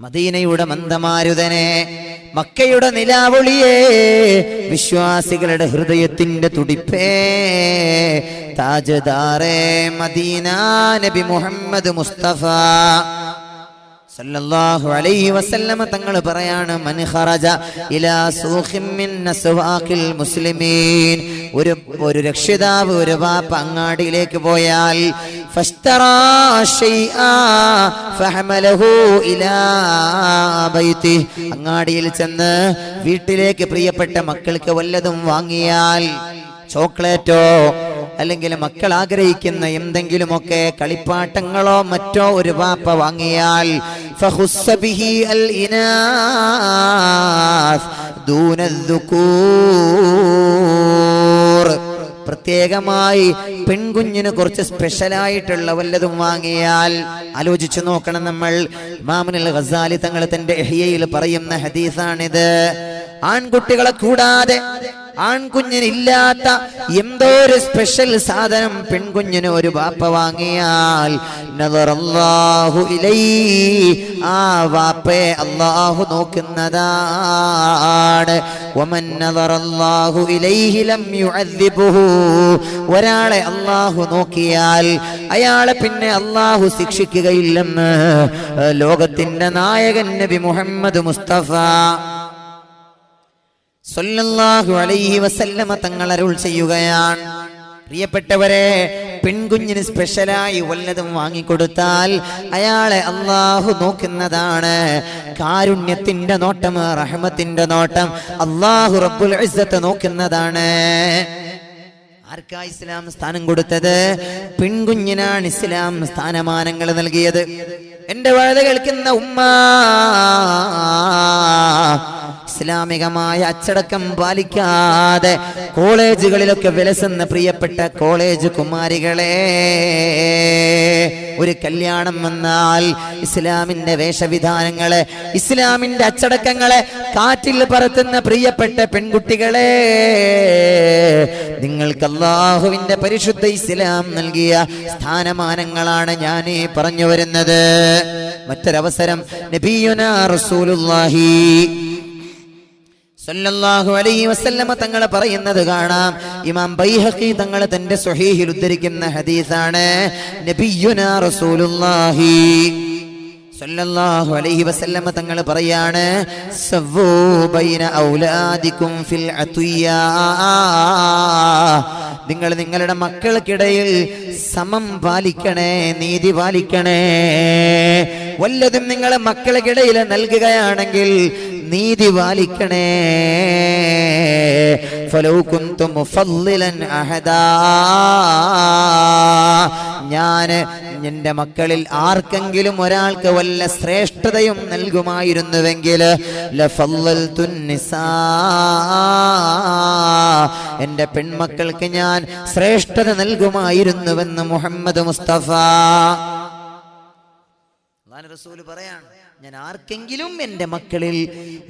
മദീനയുടെ മന്ദമാരുതനെ മക്കയുടെ നിലാവൊളിയേ വിശ്വാസികളുടെ ഹൃദയത്തിന്റെ തുടിപ്പേ. താജദാറേ മദീന നബി മുഹമ്മദ് മുസ്തഫ സല്ലല്ലാഹു അലൈഹി വസല്ലമ തങ്ങൾ പറയാണ് മൻ ഖറജ ഇലാ സൂഖിൻ മിൻ അസ്വാഖിൽ മുസ്ലിമീൻ. ഒരു ഒരു രക്ഷിതാവ് ഒരു വാപ്പ അങ്ങാടിയിലേക്ക് പോയാൽ അങ്ങാടിയിൽ ചെന്ന് വീട്ടിലേക്ക് പ്രിയപ്പെട്ട മക്കൾക്ക് വല്ലതും വാങ്ങിയാൽ ചോക്ലേറ്റോ അല്ലെങ്കിൽ മക്കൾ ആഗ്രഹിക്കുന്ന എന്തെങ്കിലുമൊക്കെ കളിപ്പാട്ടങ്ങളോ മറ്റോ ഒരു വാപ്പ വാങ്ങിയാൽ ഫഹുസ്സ പ്രത്യേകമായി പെൺകുഞ്ഞിന് കുറച്ച് സ്പെഷ്യലായിട്ടുള്ള വല്ലതും വാങ്ങിയാൽ ആലോചിച്ചു നോക്കണം നമ്മൾ. മാമനിൽ ഖസാലി തങ്ങൾ തന്റെ എഹിയയിൽ പറയുന്ന ഹദീസാണിത്. ആൺകുട്ടികളെ കൂടാതെ ആൺകുഞ്ഞിനില്ലാത്ത എന്തോ ഒരു സ്പെഷ്യൽ സാധനം പെൺകുഞ്ഞിന് ഒരു വാപ്പ വാങ്ങിയാൽ? ആ വാപ്പയെ അള്ളാഹു നോക്കുന്നതാണ്. ഒരാളെ അള്ളാഹു നോക്കിയാൽ അയാളെ പിന്നെ അള്ളാഹു ശിക്ഷിക്കുകയില്ലെന്ന്. ലോകത്തിന്റെ നായകൻ നബി മുഹമ്മദ് മുസ്തഫ. അലൈഹി വസല്ലമ തങ്ങൾ അരുൾ ചെയ്യുകയാണ്. പ്രിയപ്പെട്ടവരെ പെൺകുഞ്ഞിന് സ്പെഷ്യലായി വല്ലതും വാങ്ങിക്കൊടുത്താൽ അയാളെ അള്ളാഹു നോക്കുന്നതാണ്. കാരുണ്യത്തിന്റെ നോട്ടം റഹ്മത്തിന്റെ നോട്ടം അള്ളാഹു റബ്ബുൽ ഇസ്സത്ത് നോക്കുന്നതാണ്. ആർക്കാ ഇസ്ലാം സ്ഥാനം കൊടുത്തത്? പെൺകുഞ്ഞിനാണ് ഇസ്ലാം സ്ഥാനമാനങ്ങൾ നൽകിയത്. എന്റെ വഴുത കേൾക്കുന്ന ഉമ്മ ഇസ്ലാമികമായ അച്ചടക്കം പാലിക്കാതെ കോളേജുകളിലൊക്കെ വിലസുന്ന പ്രിയപ്പെട്ട കോളേജ് കുമാരികളെ ഒരു കല്യാണം വന്നാൽ ഇസ്ലാമിന്റെ വേഷവിധാനങ്ങളെ ഇസ്ലാമിന്റെ അച്ചടക്കങ്ങളെ കാറ്റിൽ പറത്തുന്ന പ്രിയപ്പെട്ട പെൺകുട്ടികളെ നിങ്ങൾക്ക് അള്ളാഹുവിന്റെ പരിശുദ്ധ ഇസ്ലാം നൽകിയ സ്ഥാനമാനങ്ങളാണ് ഞാൻ ഈ പറഞ്ഞു വരുന്നത്. മറ്റൊരവസരം നബിയുന റസൂലുള്ളാഹി സല്ലല്ലാഹു അലൈഹി വസല്ലമ തങ്ങൾ പറയുന്നത് കാണാം. ഇമാം ബൈഹഖി തങ്ങൾ തന്റെ സ്വഹീഹിൽ ഉദ്ധരിക്കുന്ന ഹദീസാണ് നബിയുനാ റസൂലുള്ളാഹി. സല്ലല്ലാഹു അലൈഹി തങ്ങൾ പറയാണ് ബൈന ഫിൽ നിങ്ങൾ നിങ്ങളുടെ മക്കൾക്കിടയിൽ സമം പാലിക്കണേ നീതി പാലിക്കണേ. വല്ലതും നിങ്ങളെ മക്കൾക്കിടയിൽ നൽകുകയാണെങ്കിൽ നീതി പാലിക്കണേ. ഫലൗ മുഫദ്ദിലൻ അഹദാ. ഞാൻ എന്റെ മക്കളിൽ ആർക്കെങ്കിലും ഒരാൾക്ക് വല്ല ശ്രേഷ്ഠതയും നൽകുമായിരുന്നുവെങ്കിൽ. എന്റെ പെൺമക്കൾക്ക് ഞാൻ ശ്രേഷ്ഠത നൽകുമായിരുന്നുവെന്ന് മുഹമ്മദ് മുസ്തഫ റസൂൽ പറയാണ് ഞാൻ ആർക്കെങ്കിലും എന്റെ മക്കളിൽ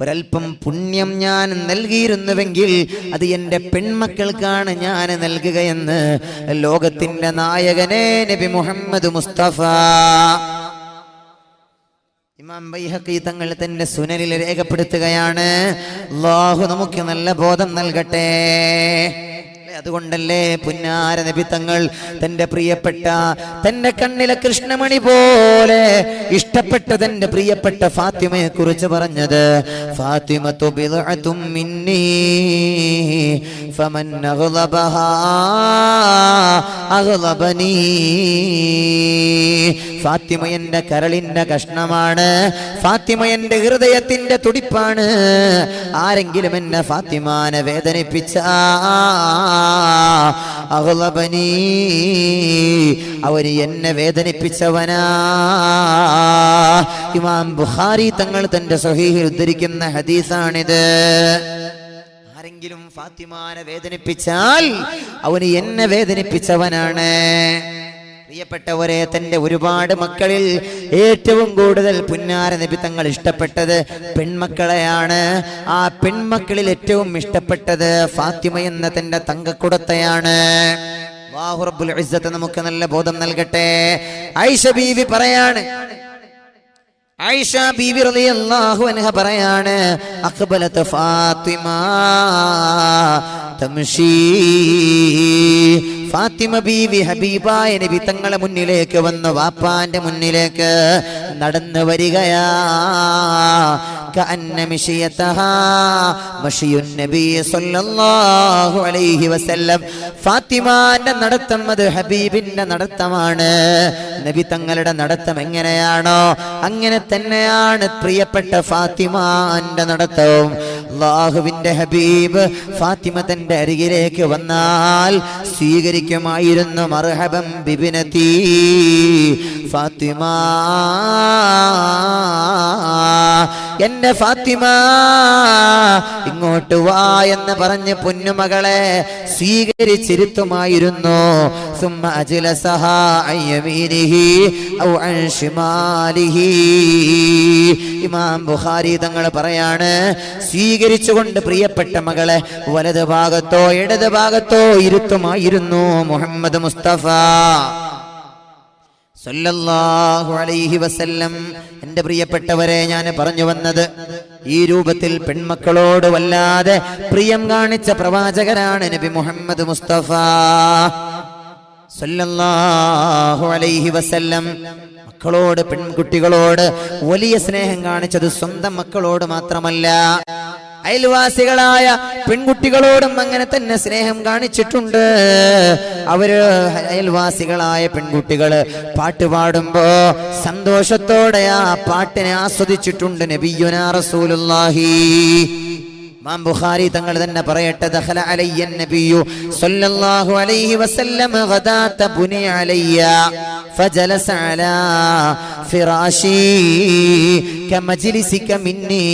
ഒരൽപ്പം പുണ്യം ഞാൻ നൽകിയിരുന്നുവെങ്കിൽ അത് എന്റെ പെൺമക്കൾക്കാണ് ഞാൻ നൽകുകയെന്ന് ലോകത്തിന്റെ നായകനെ നബി മുഹമ്മദ് മുസ്തഫ. ഇമാം ബൈഹഖി തങ്ങൾ തന്റെ സുനലിൽ രേഖപ്പെടുത്തുകയാണ്. അള്ളാഹു നമുക്ക് നല്ല ബോധം നൽകട്ടെ. അതുകൊണ്ടല്ലേ പുന്നാര തങ്ങൾ തന്റെ പ്രിയപ്പെട്ട തന്റെ കണ്ണിലെ കൃഷ്ണമണി പോലെ ഇഷ്ടപ്പെട്ട തന്റെ പ്രിയപ്പെട്ട ഫാത്തിമയെ കുറിച്ച് പറഞ്ഞത് മിന്നീ ഫമൻ ഫാത്തിമ എന്റെ കരളിന്റെ കഷ്ണമാണ്. ഫാത്തിമ എന്റെ ഹൃദയത്തിന്റെ തുടിപ്പാണ്. ആരെങ്കിലും എന്നെ ഫാത്തിമാനെ വേദനിപ്പിച്ച അഹ്ലബനീ അവർ എന്നെ വേദനിപ്പിച്ചവനാ. ഇമാം ബുഖാരി തങ്ങൾ തന്റെ സഹീഹിൽ ഉദ്ധരിക്കുന്ന ഹദീസാണിത്. ആരെങ്കിലും ഫാത്തിമാനെ വേദനിപ്പിച്ചാൽ അവന് എന്നെ വേദനിപ്പിച്ചവനാണ്. പ്രിയപ്പെട്ടവരെ തന്റെ ഒരുപാട് മക്കളിൽ ഏറ്റവും കൂടുതൽ പുന്നാര നബി തങ്ങൾ ഇഷ്ടപ്പെട്ടത് പെൺമക്കളെയാണ്. ആ പെൺമക്കളിൽ ഏറ്റവും ഇഷ്ടപ്പെട്ടത് ഫാത്തിമ എന്ന തന്റെ തങ്കക്കുടത്തെയാണ്. നമുക്ക് നല്ല ബോധം നൽകട്ടെ. ഐഷ ബീവി പറയാണ് ആയിഷ ബീവി റളിയല്ലാഹു അൻഹ പറയാണ് അഖ്ബലത്ത് ഫാത്തിമ തംഷി ഫാത്തിമ ബീവി ഹബീബായ നബി തങ്ങളെ മുന്നിലേക്ക് വന്ന് വാപ്പാന്റെ മുന്നിലേക്ക് നടന്നു വരികയാ. كأن مشيتها مشي النبي صلى الله عليه وسلم ഫാത്തിമാന്റെ നടത്തം അത് ഹബീബിന്റെ നടത്തമാണ് നബി തങ്ങളുടെ നടത്തം എങ്ങനെയാണോ അങ്ങനെ തന്നെയാണ് പ്രിയപ്പെട്ട ഫാത്തിമാന്റെ നടത്തവും അള്ളാഹുവിന്റെ ഹബീബ് ഫാത്തിമ തന്റെ അരികിലേക്ക് വന്നാൽ സ്വീകരിക്കുമായിരുന്നു മർഹബം ബിബിനത്തി ഫാത്തിമ എന്റെ ഫാത്തിമ ഇങ്ങോട്ട് വാ എന്ന് പറഞ്ഞ് പൊന്നുമകളെ സ്വീകരിച്ചിരുത്തുമായിരുന്നു ثم أجلسها عن يمينه أو عن شماله ഇമാം ബുഖാരി തങ്ങൾ പറയാണ് സ്വീകരിച്ചുകൊണ്ട് പ്രിയപ്പെട്ട മകളെ വലത് ഭാഗത്തോ ഇടത് ഭാഗത്തോ ഇരുത്തുമായിരുന്നു മുഹമ്മദ് മുസ്തഫ സല്ലല്ലാഹു അലൈഹി വസല്ലം. എന്റെ പ്രിയപ്പെട്ടവരെ ഞാൻ പറഞ്ഞു വന്നത് ഈ രൂപത്തിൽ പെൺമക്കളോട് വല്ലാതെ പ്രിയം കാണിച്ച പ്രവാചകരാണ് നബി മുഹമ്മദ് മുസ്തഫ. സല്ലല്ലാഹു അലൈഹി വസല്ലം. മക്കളോട് പെൺകുട്ടികളോട് വലിയ സ്നേഹം കാണിച്ചത് സ്വന്തം മക്കളോട് മാത്രമല്ല. അയൽവാസികളായ പെൺകുട്ടികളോടും അങ്ങനെ തന്നെ സ്നേഹം കാണിച്ചിട്ടുണ്ട്. അവർ അയൽവാസികളായ പെൺകുട്ടികൾ പാട്ട് പാടുമ്പോ സന്തോഷത്തോടെ ആ പാട്ടിനെ ആസ്വദിച്ചിട്ടുണ്ട് നബിയുനാ റസൂലുള്ളാഹി. ഇമാം ബുഖാരി തങ്ങൾ തന്നെ പറയട്ടെ ദഖല അലയ്യ നബിയു സല്ലല്ലാഹു അലൈഹി വസല്ലം ഗദാത ബുനി അലയ്യ فجلس على فراشي كمجلسك مني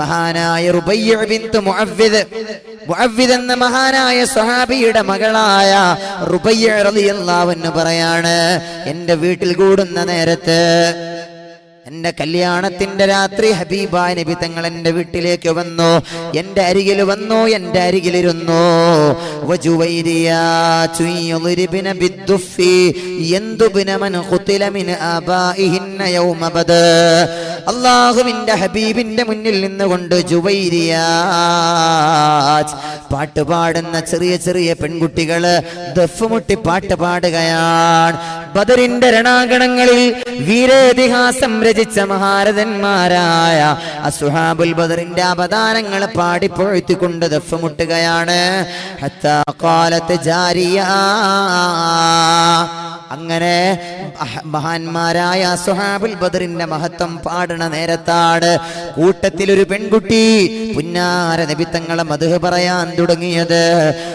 മഹാനായ റുബയ്യ ബിന്ത് മുഅവ്വിദ് മുഅവ്വിദ് എന്ന മഹാനായ സ്വഹാബിയുടെ മകളായ റുബയ്യ റളിയല്ലാഹു അൻഹ പറയാണ് എൻ്റെ വീട്ടിൽ കൂടുന്ന നേരത്ത് എന്റെ കല്യാണത്തിന്റെ രാത്രി ഹബീബ നബി തങ്ങൾ എന്റെ വീട്ടിലേക്ക് വന്നു. എന്റെ അരികിൽ വന്നു എന്റെ അരികിലിരുന്നു എന്തു ചുയ്യുളിരിബിന ബിദ്ദുഫി യന്തുബിന മൻ ഖുതില യൗമ അള്ളാഹുവിന്റെ ഹബീബിന്റെ മുന്നിൽ നിന്നുകൊണ്ട് പാട്ട് പാടുന്ന ചെറിയ ചെറിയ പെൺകുട്ടികൾ ദഫുമുട്ടി പാട്ട് പാടുകയാണ്. ബദറിന്റെ രണാകണങ്ങളിൽ വീരേതിഹാസം രചിച്ച മഹാരഥന്മാരായ അസുഹാബുൽ ബദറിന്റെ അവതാരങ്ങൾ പാടിപ്പൊഴുത്തിക്കൊണ്ട് ദഫുമുട്ടുകയാണ് ഹത്താ അങ്ങനെ മഹ- മഹാന്മാരായ സുഹാബുൽ ബദറിന്റെ മഹത്വം പാടണ നേരത്താണ് കൂട്ടത്തിൽ ഒരു പെൺകുട്ടി പുന്നാര നബിത്തങ്ങളെ മധു പറയാൻ തുടങ്ങിയത്.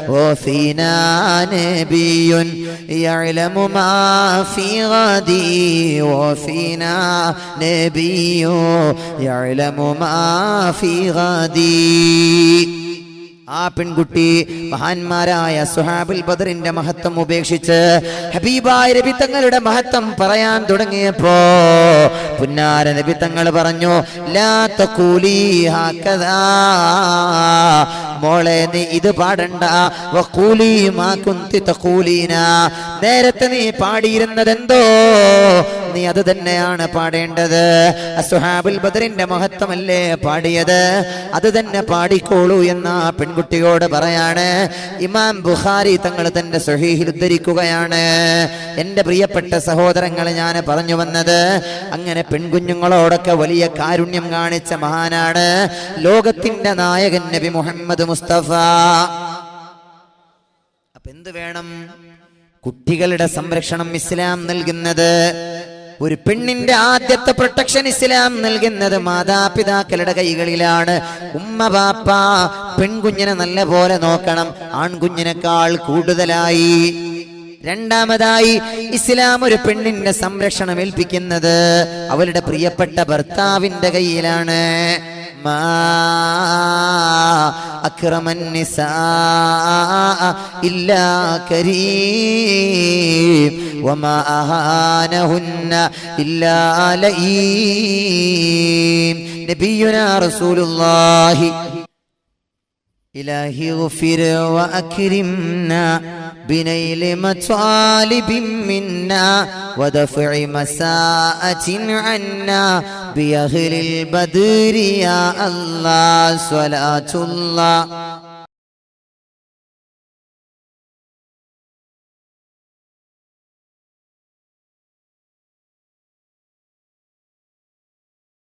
ഓ ഫീനാ നബിയുൻ യഅലമു മാ ഫീ ഗദി. ഓ ഫീനാ യഅലമു മാ ഫീ ഗദി. ആ പെൺകുട്ടി മഹാന്മാരായ സുഹാബുൽ ബദറിന്റെ മഹത്വം ഉപേക്ഷിച്ച് ഹബീബായ രബി തങ്ങളുടെ മഹത്വം പറയാൻ തുടങ്ങിയപ്പോ പുന്നാര രബി തങ്ങൾ പറഞ്ഞു മോളെ നീ ഇത് പാടണ്ട. നേരത്തെ നീ പാടിയിരുന്നതെന്തോ നീ അത് തന്നെയാണ് പാടേണ്ടത്. അസുഹാബുൽ ബദറിന്റെ മഹത്വമല്ലേ പാടിയത്? അത് തന്നെ പാടിക്കോളൂ എന്ന പെൺകുട്ടിയോട് പറയാണ്. ഇമാം ബുഖാരി തങ്ങൾ തന്റെ സുഹീഹിൽ ഉദ്ധരിക്കുകയാണ്. എന്റെ പ്രിയപ്പെട്ട സഹോദരങ്ങളെ ഞാൻ പറഞ്ഞു വന്നത് അങ്ങനെ പെൺകുഞ്ഞുങ്ങളോടൊക്കെ വലിയ കാരുണ്യം കാണിച്ച മഹാനാണ്. ലോകത്തിന്റെ നായകൻ നബി മുഹമ്മദ് മുസ്തഫ. അപ്പൊ എന്ത് വേണം? കുട്ടികളുടെ സംരക്ഷണം ഇസ്ലാം നൽകുന്നത് ഒരു പെണ്ണിന്റെ ആദ്യത്തെ പ്രൊട്ടക്ഷൻ ഇസ്ലാം നൽകുന്നത് മാതാപിതാക്കളുടെ കൈകളിലാണ്. ഉമ്മ ബാപ്പ പെൺകുഞ്ഞിനെ നല്ല പോലെ നോക്കണം. ആൺകുഞ്ഞിനേക്കാൾ കൂടുതലായി. രണ്ടാമതായി ഇസ്ലാം ഒരു പെണ്ണിന്റെ സംരക്ഷണം ഏൽപ്പിക്കുന്നത് അവളുടെ പ്രിയപ്പെട്ട ഭർത്താവിന്റെ കയ്യിലാണ് മാ أكرم النساء إلا كريم وما أهانهن إلا لئيم نبينا رسول الله إلهي اغفر وأكرمنا بنيل مطالب منا ودفع مساءة عنا بأهل البدر يا الله صلاة الله